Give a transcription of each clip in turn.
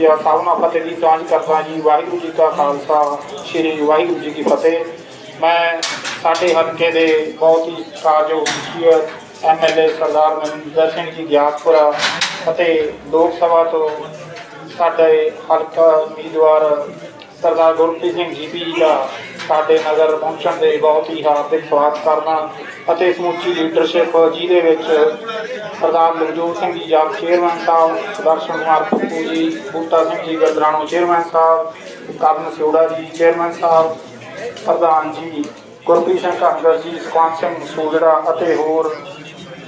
ਜੀ ਸਭ ਨਾਲ ਫਤਿਹ ਦੀ ਸਾਂਝ ਕਰਦਾ ਜੀ। ਵਾਹਿਗੁਰੂ ਜੀ ਕਾ ਖਾਲਸਾ, ਸ੍ਰੀ ਵਾਹਿਗੁਰੂ ਜੀ ਕੀ ਫਤਿਹ। ਮੈਂ ਸਾਡੇ ਹਲਕੇ ਦੇ ਬਹੁਤ ਹੀ ਸਤਿਕਾਰਯੋਗ ਸ਼ਖਸੀਅਤ ਐਮਐਲਏ ਸਰਦਾਰ ਮਨਿੰਦਰ ਸਿੰਘ ਜੀ ਗਿਆਸਪੁਰਾ ਅਤੇ ਲੋਕ ਸਭਾ ਤੋਂ ਸਾਡੇ ਹਲਕਾ ਉਮੀਦਵਾਰ ਸਰਦਾਰ ਗੁਰਪ੍ਰੀਤ ਸਿੰਘ ਜੀਪੀ ਜੀ ਦਾ ਸਾਡੇ ਨਗਰ ਪਹੁੰਚਣ ਦੇ ਬਹੁਤ ਹੀ ਹਾਰਦਿਕ ਸਵਾਗਤ ਕਰਨਾ ਅਤੇ ਸਮੁੱਚੀ ਲੀਡਰਸ਼ਿਪ ਜਿਹਦੇ ਵਿੱਚ ਸਰਦਾਰ ਲਵਜੋਤ ਸਿੰਘ ਜੀ ਜਾਪ ਚੇਅਰਮੈਨ ਸਾਹਿਬ, ਸੁਦਰਸ਼ਨ ਕੁਮਾਰ ਪੱਪੂ ਜੀ, ਬੂਟਾ ਸਿੰਘ ਜੀ, ਗਰਦਰਾਣੋ ਚੇਅਰਮੈਨ ਸਾਹਿਬ, ਕਰਨ ਸਿਉੜਾ ਜੀ ਚੇਅਰਮੈਨ ਸਾਹਿਬ, ਪ੍ਰਧਾਨ ਜੀ, ਗੁਰਪ੍ਰੀਤ ਸਿੰਘ ਕਾਂਗਰਸ ਜੀ, ਸੁਖਵੰਤ ਸਿੰਘ ਸੋਜੜਾ ਅਤੇ ਹੋਰ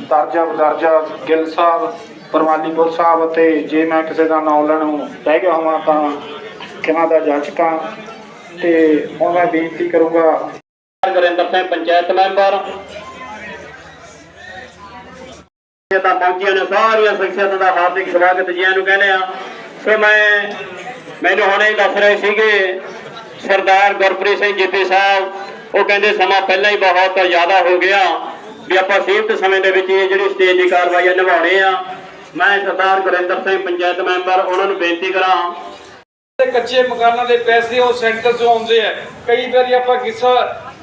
ਦਰਜਾ ਬਦਰਜਾ ਗਿੱਲ ਸਾਹਿਬ ਪਰਵਾਲੀਪੁਰ ਸਾਹਿਬ ਅਤੇ ਜੇ ਮੈਂ ਕਿਸੇ ਦਾ ਨਾਮ ਲੈਣੋਂ ਰਹਿ ਗਿਆ ਹੋਵਾਂ ਤਾਂ ਕਿਨਾਂ ਦਾ ਜਾਚਕਾਂ ਤੇ ਹੁਣ ਮੈਂ ਬੇਨਤੀ ਕਰੂੰਗਾ। ਗੁਰਿੰਦਰ ਸਿੰਘ ਪੰਚਾਇਤ ਮੈਂਬਰ ਇਹ ਤਾਂ ਪਹੁੰਚੀਆਂ ਨੇ ਸਾਰੀਆਂ ਸ਼ਖਸੀਅਤਾਂ ਦਾ ਹਾਰਦਿਕ ਸਵਾਗਤ ਜੀਆਂ ਨੂੰ ਕਹਿੰਦੇ ਆ ਸੋ ਮੈਂ ਮੈਨੂੰ ਹੁਣੇ ਹੀ ਦੱਸ ਰਹੇ ਸੀਗੇ, ਸਰਦਾਰ ਗੁਰਪ੍ਰੀਤ ਸਿੰਘ ਜੀਪੀ ਸਾਹਿਬ, ਉਹ ਕਹਿੰਦੇ ਸਮਾਂ ਪਹਿਲਾਂ ਹੀ ਬਹੁਤ ਜ਼ਿਆਦਾ ਹੋ ਗਿਆ ਵੀ ਆਪਾਂ ਸੀਮਤ ਸਮੇਂ ਦੇ ਵਿੱਚ ਇਹ ਜਿਹੜੀ ਸਟੇਜ ਦੀ ਕਾਰਵਾਈ ਨਿਭਾਉਣੇ ਆ। ਮੈਂ ਸਰਦਾਰ ਗੁਰਿੰਦਰ ਸਿੰਘ ਪੰਚਾਇਤ ਮੈਂਬਰ, ਉਹਨਾਂ ਨੂੰ ਬੇਨਤੀ ਕਰਾਂ। ਤੇ ਕੱਚੇ ਮਕਾਨਾਂ ਦੇ ਪੈਸੇ ਉਹ ਸੈਂਟਰ ਤੋਂ ਆਉਂਦੇ ਆ। ਕਈ ਵਾਰੀ ਆਪਾਂ ਗੁੱਸਾ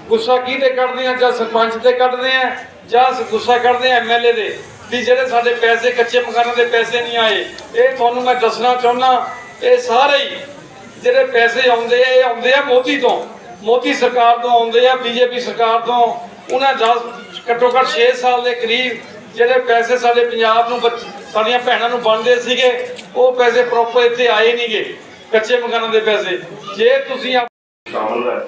ਗੁੱਸਾ ਕਿਹਦੇ ਕੱਢਦੇ ਆ ਜਾਂ ਸਰਪੰਚ ਤੇ ਕੱਢਦੇ ਆ ਜਾਂ ਗੁੱਸਾ ਕੱਢਦੇ ਆ ਐਮਐਲਏ ਦੇ। ਵੀ ਜਿਹੜੇ ਸਾਡੇ ਪੈਸੇ, ਕੱਚੇ ਮਕਾਨਾਂ ਦੇ ਪੈਸੇ ਨਹੀਂ ਆਏ, ਇਹ ਤੁਹਾਨੂੰ ਮੈਂ ਦੱਸਣਾ ਚਾਹੁੰਦਾ, ਇਹ ਸਾਰੇ ਹੀ ਜਿਹੜੇ ਪੈਸੇ ਆਉਂਦੇ ਆ, ਇਹ ਆਉਂਦੇ ਆ ਮੋਦੀ ਤੋਂ। ਮੋਦੀ ਸਰਕਾਰ ਤੋਂ ਆਉਂਦੇ ਆ, ਬੀਜੇਪੀ ਸਰਕਾਰ ਤੋਂ। ਉਹਨਾਂ 10 ਘੱਟੋ ਘੱਟ 6 ਸਾਲ ਦੇ ਕਰੀਬ ਜਿਹੜੇ ਪੈਸੇ ਸਾਡੇ ਪੰਜਾਬ ਨੂੰ ਸਾਡੀਆਂ ਭੈਣਾਂ ਨੂੰ ਬਣਦੇ ਸੀਗੇ, ਉਹ ਪੈਸੇ ਪ੍ਰੋਪਰ ਇੱਥੇ ਆਏ ਨਹੀਂਗੇ ਕੱਚੇ ਮਕਾਨਾਂ ਦੇ ਪੈਸੇ। ਜੇ ਤੁਸੀਂ ਸ਼ਾਮਲ ਹੈ।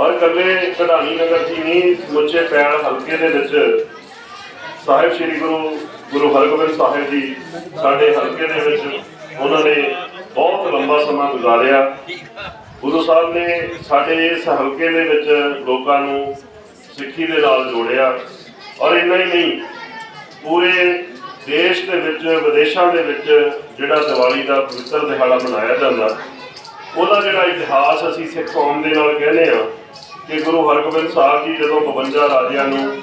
ਔਰ ਕੱਲੇ ਕਢਾਣੀ ਨਗਰ ਦੀ ਨਹੀਂ, ਸਮੁੱਚੇ ਪੈਣ ਹਲਕੇ ਦੇ ਵਿੱਚ ਸਾਹਿਬ ਸ੍ਰੀ ਗੁਰੂ ਗੁਰੂ ਹਰਗੋਬਿੰਦ ਸਾਹਿਬ ਜੀ, ਸਾਡੇ ਹਲਕੇ ਦੇ ਵਿੱਚ ਉਹਨਾਂ ਨੇ ਬਹੁਤ ਲੰਬਾ ਸਮਾਂ ਗੁਜ਼ਾਰਿਆ। ਗੁਰੂ ਸਾਹਿਬ ਨੇ ਸਾਡੇ ਇਸ ਹਲਕੇ ਦੇ ਵਿੱਚ ਲੋਕਾਂ ਨੂੰ ਸਿੱਖੀ ਦੇ ਨਾਲ ਜੋੜਿਆ। ਔਰ ਇੰਨਾ ਹੀ ਨਹੀਂ, ਪੂਰੇ ਦੇਸ਼ ਦੇ ਵਿੱਚ, ਵਿਦੇਸ਼ਾਂ ਦੇ ਵਿੱਚ ਜਿਹੜਾ ਦੀਵਾਲੀ ਦਾ ਪਵਿੱਤਰ ਦਿਹਾੜਾ ਮਨਾਇਆ ਜਾਂਦਾ, ਉਹਦਾ ਜਿਹੜਾ ਇਤਿਹਾਸ ਅਸੀਂ ਸਿੱਖ ਕੌਮ ਦੇ ਨਾਲ ਕਹਿੰਦੇ ਆ ਕਿ ਗੁਰੂ ਹਰਗੋਬਿੰਦ ਸਾਹਿਬ ਜੀ ਜਦੋਂ 52 ਰਾਜਿਆਂ ਨੂੰ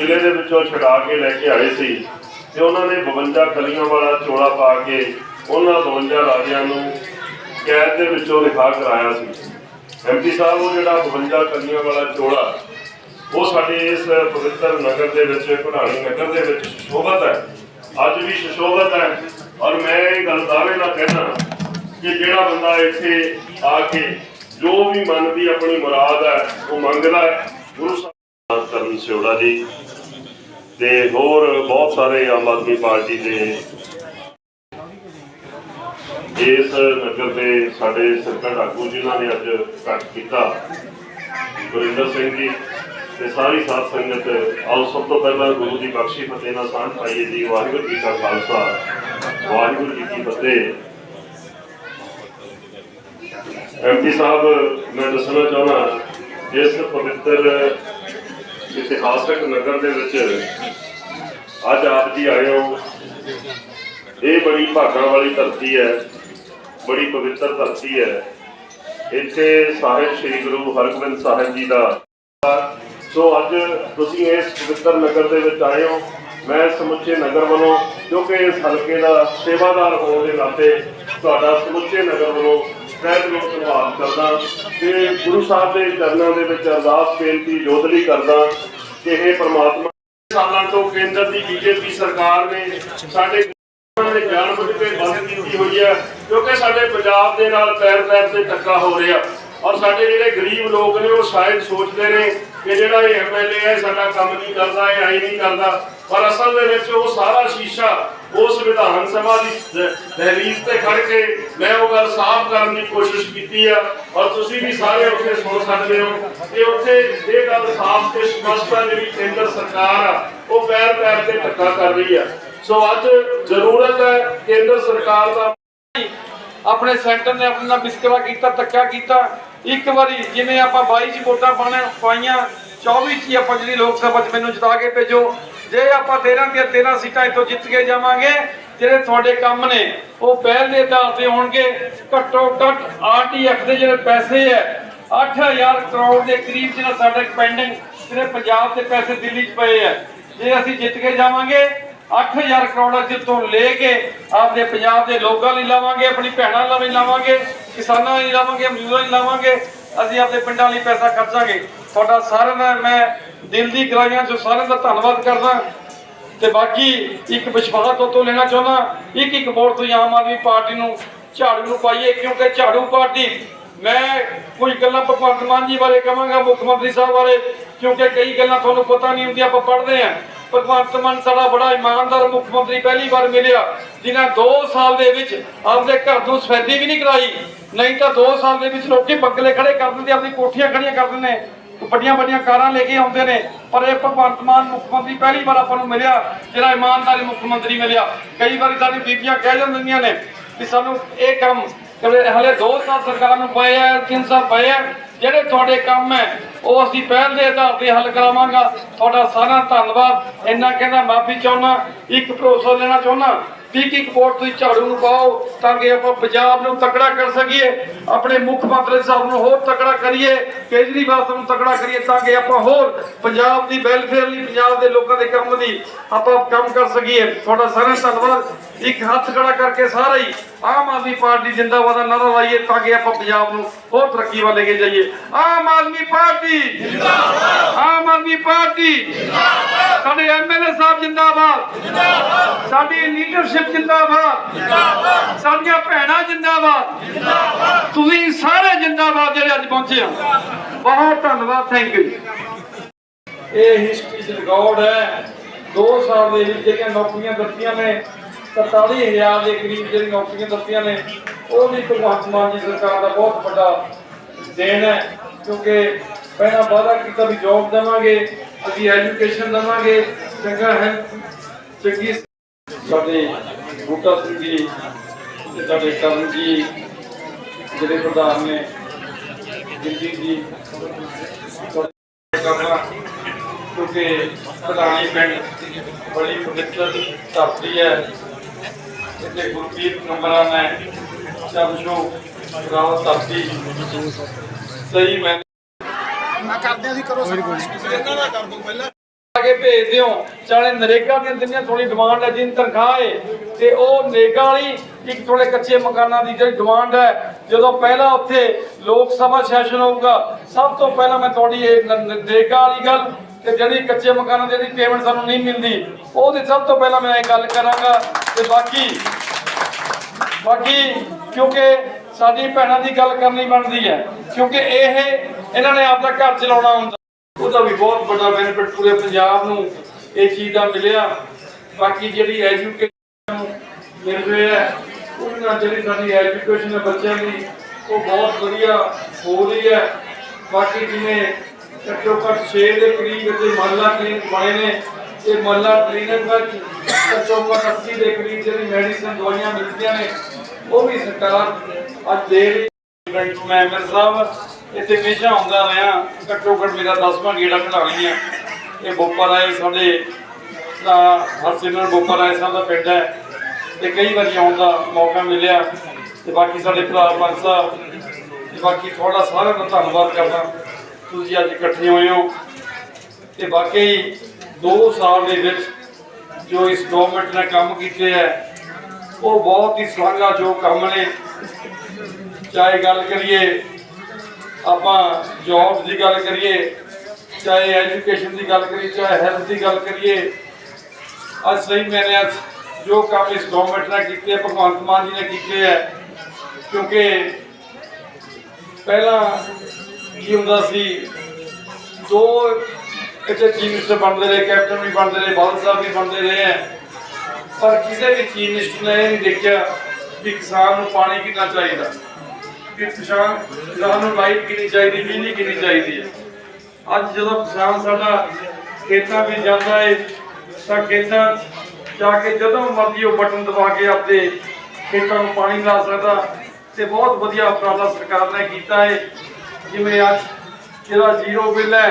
ਕਿਲੇ ਦੇ ਵਿੱਚੋਂ ਛਡਾ ਕੇ ਲੈ ਕੇ ਆਏ ਸੀ ਤੇ ਉਹਨਾਂ ਨੇ 52 ਕਲੀਆਂ ਵਾਲਾ ਚੋਲਾ ਪਾ ਕੇ ਉਹਨਾਂ 52 ਰਾਜਿਆਂ ਨੂੰ ਕੈਦ ਦੇ ਵਿੱਚੋਂ ਰਿਹਾ ਕਰਾਇਆ ਸੀ। ਐਮਪੀ ਸਾਹਿਬ ਉਹ ਜਿਹੜਾ 52 ਕਲੀਆਂ ਵਾਲਾ ਚੋਲਾ, ਉਹ ਸਾਡੇ ਇਸ ਪਵਿੱਤਰ ਨਗਰ ਦੇ ਵਿੱਚ ਘੁੜਾਣੀ ਨਗਰ ਦੇ ਵਿੱਚ ਸ਼ੋਭਤ ਹੈ। ਅੱਜ ਵੀ ਸ਼ੋਭਤ ਹੈ ਔਰ ਮੈਂ ਇਹ ਗੱਲ ਦਾਅਵੇ ਨਾਲ ਕਹਿਣਾ ਕਿ ਜਿਹੜਾ ਬੰਦਾ ਇੱਥੇ ਆ ਕੇ ਜੋ ਵੀ ਮਨ ਦੀ ਆਪਣੀ ਮੁਰਾਦ ਹੈ, ਉਹ ਮੰਗਦਾ ਹੈ। ਗੁਰੂ ਸਾਹਿਬ ਕਰਨ ਸਿਉੜਾ ਜੀ। ਤੇ ਹੋਰ ਬਹੁਤ ਸਾਰੇ ਆਮ ਆਦਮੀ ਪਾਰਟੀ ਦੇ ਇਸ ਨਗਰ ਦੇ ਸਾਡੇ ਸਰਕਾਰ ਆਗੂ ਜਿਨ੍ਹਾਂ ਨੇ ਅੱਜ ਇਕੱਠ ਕੀਤਾ, ਗੁਰਿੰਦਰ ਸਿੰਘ ਜੀ, ਤੇ ਸਾਰੀ ਸਾਧ ਸੰਗਤ, ਆਓ ਸਭ ਤੋਂ ਪਹਿਲਾਂ ਗੁਰੂ ਦੀ ਬਖਸ਼ੀ ਫਤਿਹ ਨਾਲ ਸਾਂਝ ਪਾਈਏ ਜੀ, ਵਾਹਿਗੁਰੂ ਜੀ ਕਾ ਖਾਲਸਾ, ਵਾਹਿਗੁਰੂ ਜੀ ਕੀ ਫਤਿਹ। ਐਮਪੀ ਸਾਹਿਬ, ਮੈਂ ਦੱਸਣਾ ਚਾਹੁੰਦਾ, ਜਿਸ ਪਵਿੱਤਰ ਇਤਿਹਾਸਕ ਨਗਰ ਦੇ ਵਿੱਚ ਅੱਜ ਆਪ ਜੀ ਆਏ ਹੋ। ਇਹ ਬੜੀ ਭਾਗਾਂ ਵਾਲੀ ਧਰਤੀ ਹੈ, ਬੜੀ ਪਵਿੱਤਰ ਧਰਤੀ ਹੈ। ਇੱਥੇ ਸਾਹਿਬ ਸ੍ਰੀ ਗੁਰੂ ਹਰਗੋਬਿੰਦ ਸਾਹਿਬ ਜੀ ਦਾ। ਸੋ ਅੱਜ ਤੁਸੀਂ ਇਸ ਪਵਿੱਤਰ ਨਗਰ ਦੇ ਵਿੱਚ ਆਏ ਹੋ। ਮੈਂ ਸਮੁੱਚੇ ਨਗਰ ਵੱਲੋਂ, ਕਿਉਂਕਿ ਇਸ ਹਲਕੇ ਦਾ ਸੇਵਾਦਾਰ ਹੋਣ ਦੇ ਨਾਤੇ ਤੁਹਾਡਾ ਸਮੁੱਚੇ ਨਗਰ ਵੱਲੋਂ ਤਹਿ ਦਿਲੋਂ ਧੰਨਵਾਦ ਕਰਦਾ, ਤੇ ਗੁਰੂ ਸਾਹਿਬ ਦੇ ਚਰਨਾਂ ਦੇ ਵਿੱਚ ਅਰਦਾਸ ਬੇਨਤੀ ਜੋਦਲੀ ਕਰਦਾ ਕਿ ਇਹ ਪ੍ਰਮਾਤਮਾ, ਸਾਲਾਂ ਤੋਂ ਕੇਂਦਰ ਦੀ ਬੀਜੇਪੀ ਸਰਕਾਰ ਨੇ ਸਾਡੇ ਉਹਨਾਂ ਨੇ ਜਾਣ ਬੁੱਝ ਬੰਦ ਕੀਤੀ ਹੋਈ ਹੈ, ਕਿਉਂਕਿ ਸਾਡੇ ਪੰਜਾਬ ਦੇ ਨਾਲ ਪੈਰ ਪੈਰ ਤੇ ਧੱਕਾ ਹੋ ਰਿਹਾ। ਔਰ ਸਾਡੇ ਜਿਹੜੇ ਗਰੀਬ ਲੋਕ ਨੇ, ਉਹ ਸ਼ਾਇਦ ਸੋਚਦੇ ਨੇ ਕਿ ਜਿਹੜਾ ਇਹ ਐਮਐਲਏ ਹੈ, ਸਾਡਾ ਕੰਮ ਨਹੀਂ ਕਰਦਾ, ਇਹ ਆਈ ਨਹੀਂ ਕਰਦਾ। ਪਰ ਅਸਲ ਦੇ ਵਿੱਚ ਉਹ ਸਾਰਾ ਸ਼ੀਸ਼ਾ ਵਿਧਾਨ ਸਭਾ ਦੀ ਦਹਲੀਜ਼ ਤੇ ਖੜ ਕੇ ਮੈਂ ਉਹ ਗੱਲ ਸਾਫ਼ ਕਰਨ ਦੀ ਕੋਸ਼ਿਸ਼ ਕੀਤੀ ਆ ਔਰ ਤੁਸੀਂ ਵੀ ਸਾਰੇ ਉੱਥੇ ਸੁਣ ਸਕਦੇ ਹੋ ਕਿ ਉੱਥੇ ਇਹ ਗੱਲ ਸਾਫ਼ ਤੇ ਸਪਸ਼ਟ ਹੈ ਜਿਹੜੀ ਕੇਂਦਰ ਸਰਕਾਰ ਆ, ਉਹ ਪੈਰ ਪੈਰ ਤੇ ਧੱਕਾ ਕਰ ਰਹੀ ਆ। ਸੋ ਅੱਜ ਜ਼ਰੂਰਤ ਹੈ ਕੇਂਦਰ ਸਰਕਾਰ ਦਾ। ਆਪਣੇ ਸੈਂਟਰ ਨੇ ਆਪਣਾ ਵਿਸਕਰਾ ਕੀਤਾ, ਧੱਕਾ ਕੀਤਾ। ਇੱਕ ਵਾਰੀ ਜਿਵੇਂ ਆਪਾਂ 22 ਚ ਵੋਟਾਂ ਪਾਣੇ, ਪਾਈਆਂ 24 ਚ ਹੀ ਆਪਾਂ ਜਿਹੜੀ ਲੋਕ ਸਭਾ ਚ ਮੈਨੂੰ ਜਿਤਾ ਕੇ ਭੇਜੋ। ਜੇ ਆਪਾਂ 13 ਦੀਆਂ 13 ਸੀਟਾਂ ਇੱਥੋਂ ਜਿੱਤ ਕੇ ਜਾਵਾਂਗੇ, ਜਿਹੜੇ ਤੁਹਾਡੇ ਕੰਮ ਨੇ, ਉਹ ਪਹਿਲ ਦੇ ਆਧਾਰ ਤੇ ਹੋਣਗੇ। ਘੱਟੋ ਘੱਟ ਆਰਟੀਐਫ ਦੇ ਜਿਹੜੇ ਪੈਸੇ ਹੈ 8000 ਕਰੋੜ ਦੇ ਕਰੀਬ ਜਿਹੜਾ ਸਾਡੇ ਪੈਂਡਿੰਗ ਜਿਹੜੇ ਪੰਜਾਬ ਦੇ ਪੈਸੇ ਦਿੱਲੀ 'ਚ ਪਏ ਆ ਜੇ ਅਸੀਂ ਜਿੱਤ ਕੇ ਜਾਵਾਂਗੇ 8000 ਕਰੋੜ ਜਿੱਤੋਂ ਲੈ ਕੇ ਆਪਦੇ ਪੰਜਾਬ ਦੇ ਲੋਕਾਂ ਲਈ ਲਾਵਾਂਗੇ, ਆਪਣੀ ਭੈਣਾਂ ਲਈ ਲਾਵਾਂਗੇ, ਕਿਸਾਨਾਂ ਲਈ ਲਾਵਾਂਗੇ ਮਜ਼ਦੂਰਾਂ ਲਈ ਲਾਵਾਂਗੇ ਅਸੀਂ ਆਪਣੇ ਪਿੰਡਾਂ ਲਈ ਪੈਸਾ ਖਰਚਾਂਗੇ। ਤੁਹਾਡਾ ਸਾਰਿਆਂ ਦਾ ਮੈਂ ਦਿਲ ਦੀ ਗਹਿਰਾਈਆਂ ਚੋਂ ਸਾਰਿਆਂ ਦਾ ਧੰਨਵਾਦ ਕਰਦਾ। ਤੇ ਬਾਕੀ ਇੱਕ ਵਿਸ਼ਵਾਸ ਤੋਂ ਤੋਂ ਲੈਣਾ ਚਾਹੁੰਦਾ, ਇੱਕ ਇੱਕ ਵੋਟ ਤੁਸੀਂ ਆਮ ਆਦਮੀ ਪਾਰਟੀ ਨੂੰ ਝਾੜੂ ਨੂੰ ਪਾਈਏ, ਕਿਉਂਕਿ ਝਾੜੂ ਪਾਰਟੀ, ਮੈਂ ਕੁਝ ਗੱਲਾਂ ਭਗਵੰਤ ਮਾਨ ਜੀ ਬਾਰੇ ਕਹਾਂਗਾ, ਮੁੱਖ ਮੰਤਰੀ ਸਾਹਿਬ ਬਾਰੇ, ਕਿਉਂਕਿ ਕਈ ਗੱਲਾਂ ਤੁਹਾਨੂੰ ਪਤਾ ਨਹੀਂ ਹੁੰਦੀਆਂ, ਆਪਾਂ ਪੜ੍ਹਦੇ ਆਂ ਭਗਵੰਤ ਮਾਨ ਸਾਡਾ ਬੜਾ ਇਮਾਨਦਾਰ ਮੁੱਖ ਮੰਤਰੀ ਪਹਿਲੀ ਵਾਰ ਮਿਲਿਆ, ਜਿਨ੍ਹਾਂ 2 ਸਾਲ ਦੇ ਵਿੱਚ ਆਪਦੇ ਘਰ ਨੂੰ ਸਫੈਦੀ ਵੀ ਨਹੀਂ ਕਰਾਈ। ਨਹੀਂ ਤਾਂ 2 ਸਾਲ ਦੇ ਵਿੱਚ ਲੋਕੀ ਬੰਗਲੇ ਖੜੇ ਕਰ ਦਿੰਦੇ ਆਪਣੀ ਕੋਠੀਆਂ ਖੜੀਆਂ ਕਰ ਦਿੰਦੇ ਨੇ ਵੱਡੀਆਂ ਵੱਡੀਆਂ ਕਾਰਾਂ ਲੈ ਕੇ ਆਉਂਦੇ ਨੇ। ਪਰ ਇਹ ਭਗਵੰਤ ਮਾਨ ਮੁੱਖ ਮੰਤਰੀ ਪਹਿਲੀ ਵਾਰ ਆਪਾਂ ਨੂੰ ਮਿਲਿਆ, ਜਿਹੜਾ ਇਮਾਨਦਾਰੀ ਮੁੱਖ ਮੰਤਰੀ ਮਿਲਿਆ। ਕਈ ਵਾਰੀ ਸਾਡੀ ਬੀਬੀਆਂ ਕਹਿ ਜਾਂਦੀਆਂ ਨੇ ਕਿ ਸਾਨੂੰ ਇਹ ਕੰਮ ਹਲੇ 2 ਸਾਲ ਸਰਕਾਰ ਨੂੰ ਪਏ ਆ 3 ਸਾਲ ਪਏ ਆ। ਜਿਹੜੇ ਤੁਹਾਡੇ ਕੰਮ ਹੈ, ਉਹ ਅਸੀਂ ਪਹਿਲ ਦੇ ਆਧਾਰ ਤੇ ਹੱਲ ਕਰਾਵਾਂਗਾ। ਤੁਹਾਡਾ ਸਾਰਾ ਧੰਨਵਾਦ। ਇੰਨਾ ਕਹਿੰਦਾ, ਮਾਫੀ ਚਾਹੁੰਦਾ, ਇੱਕ ਭਰੋਸਾ ਲੈਣਾ ਚਾਹੁੰਦਾ ਵੀ ਇੱਕ ਇੱਕ ਤੁਸੀਂ ਝਾੜੂ ਨੂੰ ਪਾਓ ਤਾਂ ਕਿ ਆਪਾਂ ਪੰਜਾਬ ਨੂੰ ਤਕੜਾ ਕਰ ਸਕੀਏ। ਆਪਣੇ ਮੁੱਖ ਮੰਤਰੀ ਸਾਹਿਬ ਨੂੰ ਹੋਰ ਤਕੜਾ ਕਰੀਏ, ਕੇਜਰੀਵਾਲ ਸਾਹਿਬ ਨੂੰ ਤਕੜਾ ਕਰੀਏ ਤਾਂ ਕਿ ਆਪਾਂ ਹੋਰ ਪੰਜਾਬ ਦੀ ਵੈਲਫੇਅਰ ਲਈ, ਪੰਜਾਬ ਦੇ ਲੋਕਾਂ ਦੇ ਕੰਮ ਦੀ ਆਪਾਂ ਕੰਮ ਕਰ ਸਕੀਏ। ਤੁਹਾਡਾ ਸਾਰਿਆਂ ਦਾ ਧੰਨਵਾਦ। ਇੱਕ ਹੱਥ ਖੜਾ ਕਰਕੇ ਸਾਰਾ ਹੀ ਆਮ ਆਦਮੀ ਪਾਰਟੀ ਜਿੰਦਾਬਾਦ ਦਾ ਨਾਰਾ ਲਾਈਏ ਤਾਂ ਕਿ ਆਪਾਂ ਪੰਜਾਬ ਨੂੰ ਹੋਰ ਤਰੱਕੀ ਵੱਲ ਲੈ ਕੇ ਜਾਈਏ। ਆਮ ਆਦਮੀ ਪਾਰਟੀ ਜਿੰਦਾਬਾਦ। ਆਮ ਆਦਮੀ ਪਾਰਟੀ ਜਿੰਦਾਬਾਦ। ਸਾਡੇ ਐਮਐਲਏ ਸਾਹਿਬ ਜਿੰਦਾਬਾਦ। ਸਾਡੀ ਲੀਡਰਸ਼ਿਪ ਜਿੰਦਾਬਾਦ। ਜਿੰਦਾਬਾਦ। ਸਾਡੀਆਂ ਭੈਣਾਂ ਜਿੰਦਾਬਾਦ। ਜਿੰਦਾਬਾਦ। ਤੁਸੀਂ ਸਾਰੇ ਜਿੰਦਾਬਾਦ ਜਿਹੜੇ ਅੱਜ ਪਹੁੰਚੇ ਆ ਬਹੁਤ ਧੰਨਵਾਦ ਥੈਂਕ ਯੂ ਇਹ ਹਿਸਟਰੀ ਚ ਰਿਕਾਰਡ ਹੈ। 2 ਸਾਲ ਦੇ ਵਿੱਚ ਜਿਹੜੀਆਂ ਨੌਕਰੀਆਂ ਦਿੱਤੀਆਂ ਨੇ 47000 ਦੇ ਕਰੀਬ ਜਿਹੜੀਆਂ ਨੌਕਰੀਆਂ ਦਿੱਤੀਆਂ ਨੇ, ਉਹ ਵੀ ਭਗਵੰਤ ਮਾਨ ਜੀ ਸਰਕਾਰ ਦਾ ਬਹੁਤ ਵੱਡਾ ਦੇਣ ਹੈ, ਕਿਉਂਕਿ ਪਹਿਲਾਂ ਵਾਅਦਾ ਕੀਤਾ ਵੀ ਜੌਬ ਦੇਵਾਂਗੇ, ਅਸੀਂ ਐਜੂਕੇਸ਼ਨ ਦੇਵਾਂਗੇ, ਚੰਗਾ ਹੈ, ਚੰਗੀ ਸਾਡੇ ਬੂਟਾ ਸਿੰਘ ਜੀ ਤੇ ਸਾਡੇ ਕਰਨ ਜੀ, ਜਿਹੜੇ ਪ੍ਰਧਾਨ ਨੇ ਜਿੰਦੀ ਜੀ ਕਰਨਾ, ਕਿਉਂਕਿ ਪ੍ਰਧਾਨੀ ਪਿੰਡ ਬੜੀ ਪਵਿੱਤਰ ਧਰਤੀ ਹੈ ਇੱਥੇ ਗੁਰਪੀਤ ਨੰਬਰਾਂ ਨੇ ਚਰਸ਼ੋ ਰਾਵਤ ਧਰਤੀ ਸਹੀ ਮੈਂ ਅੱਗੇ ਭੇਜ ਦਿਓ। ਚਾਲੇ ਨਰੇਗਾ ਦੀਆਂ ਦਿੰਦੀਆਂ ਥੋੜੀ ਡਿਮਾਂਡ ਹੈ ਜਿੰਨ ਤਨਖਾਹ ਹੈ ਤੇ ਉਹ ਨਰੇਗਾ ਵਾਲੀ ਇੱਕ ਥੋੜੇ ਕੱਚੇ ਮਕਾਨਾਂ ਦੀ ਜਿਹੜੀ ਡਿਮਾਂਡ ਹੈ ਜਦੋਂ ਪਹਿਲਾਂ ਉੱਥੇ ਲੋਕ ਸਭਾ ਸੈਸ਼ਨ ਹੋਊਗਾ ਸਭ ਤੋਂ ਪਹਿਲਾਂ ਮੈਂ ਤੁਹਾਡੀ ਇਹ ਨ- ਨਰੇਗਾ ਵਾਲੀ ਗੱਲ ਤੇ ਜਿਹੜੀ ਕੱਚੇ ਮਕਾਨਾਂ ਦੀ ਜਿਹੜੀ ਪੇਮੈਂਟ ਸਾਨੂੰ ਨਹੀਂ ਮਿਲਦੀ ਉਹਦੀ ਸਭ ਤੋਂ ਪਹਿਲਾਂ ਮੈਂ ਇਹ ਗੱਲ ਕਰਾਂਗਾ। ਤੇ ਬਾਕੀ ਬਾਕੀ ਕਿਉਂਕਿ ਸਾਡੀ ਭੈਣਾਂ ਦੀ ਗੱਲ ਕਰਨੀ ਬਣਦੀ ਹੈ, ਕਿਉਂਕਿ ਇਹ ਇਹਨਾਂ ਨੇ ਆਪਦਾ ਘਰ ਚਲਾਉਣਾ ਹੁੰਦਾ। ਉਹਦਾ ਵੀ ਬਹੁਤ ਵੱਡਾ ਬੈਨੀਫਿਟ ਪੂਰੇ ਪੰਜਾਬ ਨੂੰ ਇਹ ਚੀਜ਼ ਦਾ ਮਿਲਿਆ। ਬਾਕੀ ਜਿਹੜੀ ਐਜੂਕੇਸ਼ਨ ਮਿਲ ਰਿਹਾ ਹੈ, ਉਹਦੇ ਨਾਲ ਜਿਹੜੀ ਸਾਡੀ ਐਜੂਕੇਸ਼ਨ ਹੈ ਬੱਚਿਆਂ ਦੀ, ਉਹ ਬਹੁਤ ਵਧੀਆ ਹੋ ਰਹੀ ਹੈ। ਬਾਕੀ ਜਿਵੇਂ ਘੱਟੋ ਘੱਟ 6 ਦੇ ਕਰੀਬ ਇੱਥੇ ਮਹੱਲਾ ਕਲੀਨਿਕ ਬਣੇ ਨੇ। ਇਹ ਮਹੱਲਾ ਕਲੀਨਿਕ ਵਿੱਚ ਘੱਟੋ ਘੱਟ 80 ਦੇ ਕਰੀਬ ਜਿਹੜੀ ਮੈਡੀਸਨ ਦਵਾਈਆਂ ਮਿਲਦੀਆਂ ਨੇ, ਉਹ ਵੀ ਸਰਕਾਰ ਅੱਜ ਦੇ ਰਹੀ ਮੈਂ ਐਮਐਲ ਸਾਹਿਬ, ਇੱਥੇ ਹਮੇਸ਼ਾ ਆਉਂਦਾ ਰਿਹਾ। ਘੱਟੋ ਘੱਟ ਮੇਰਾ 10ਵਾਂ ਗੇੜਾ ਕਢਾਉਣੀ ਹੈ। ਇਹ ਬੋਪਾ ਰਾਏ ਸਾਡੇ ਦਾ ਹਰਸਿਮਰਨ ਬੋਪਾ ਰਾਏ ਸਾਹਿਬ ਦਾ ਪਿੰਡ ਹੈ। ਤੇ ਕਈ ਵਾਰੀ ਆਉਣ ਦਾ ਮੌਕਾ ਮਿਲਿਆ। ਤੇ ਬਾਕੀ ਸਾਡੇ ਭਰਾ ਪੰਜ ਸਾਹਿਬ, ਤੇ ਬਾਕੀ ਤੁਹਾਡਾ ਸਾਰਿਆਂ ਦਾ ਧੰਨਵਾਦ ਕਰਦਾ। ਤੁਸੀਂ ਅੱਜ ਇਕੱਠੇ ਹੋਏ ਹੋ। ਤੇ ਵਾਕਈ 2 ਸਾਲ ਦੇ ਵਿੱਚ ਜੋ ਇਸ ਗਵਰਨਮੈਂਟ ਨੇ ਕੰਮ ਕੀਤੇ ਹੈ, ਉਹ ਬਹੁਤ ਹੀ ਸ਼ਲਾਘਾਯੋਗ ਕੰਮ ਨੇ। ਚਾਹੇ ਗੱਲ ਕਰੀਏ, ਆਪਾਂ ਜੌਬ ਦੀ ਗੱਲ ਕਰੀਏ, ਚਾਹੇ ਐਜੂਕੇਸ਼ਨ ਦੀ ਗੱਲ ਕਰੀਏ, ਚਾਹੇ ਹੈਲਥ ਦੀ ਗੱਲ ਕਰੀਏ, ਅੱਜ ਸਹੀ ਮੈਨੇ ਅੱਜ ਜੋ ਕੰਮ ਇਸ ਗਵਰਨਮੈਂਟ ਨੇ ਕੀਤੇ, ਭਗਵੰਤ ਮਾਨ ਜੀ ਨੇ ਕੀਤੇ ਹੈ, ਕਿਉਂਕਿ ਪਹਿਲਾਂ ਕੀ ਹੁੰਦਾ ਸੀ, ਦੋ ਇੱਥੇ ਚੀਫ ਮਿਨਿਸਟਰ ਬਣਦੇ ਰਹੇ, ਕੈਪਟਨ ਵੀ ਬਣਦੇ ਰਹੇ, ਬਾਦਲ ਸਾਹਿਬ ਵੀ ਬਣਦੇ ਰਹੇ ਹੈ। ਪਰ ਕਿਸੇ ਵੀ ਚੀਫ ਮਿਨਿਸਟਰ ਨੇ ਇਹ ਨਹੀਂ ਦੇਖਿਆ ਕਿ ਕਿਸਾਨ ਨੂੰ ਪਾਣੀ ਕਿੰਨਾ ਚਾਹੀਦਾ ਕਿ ਕਿਸਾਨ ਕਿਸਾਨ ਨੂੰ ਲਾਈਟ ਕਿੰਨੀ ਚਾਹੀਦੀ, ਬਿਜਲੀ ਕਿੰਨੀ ਚਾਹੀਦੀ ਹੈ। ਅੱਜ ਜਦੋਂ ਕਿਸਾਨ ਸਾਡਾ ਖੇਤਾਂ ਵਿੱਚ ਜਾਂਦਾ ਹੈ ਤਾਂ ਖੇਤਾਂ ਜਾ ਕੇ ਜਦੋਂ ਮਰਜ਼ੀ ਉਹ ਬਟਨ ਦਬਾ ਕੇ ਆਪਦੇ ਖੇਤਾਂ ਨੂੰ ਪਾਣੀ ਲਾ ਸਕਦਾ ਤੇ ਬਹੁਤ ਵਧੀਆ ਉਪਰਾਲਾ ਸਰਕਾਰ ਨੇ ਕੀਤਾ ਹੈ ਜਿਵੇਂ ਅੱਜ ਜਿਹੜਾ ਜ਼ੀਰੋ ਬਿੱਲ ਹੈ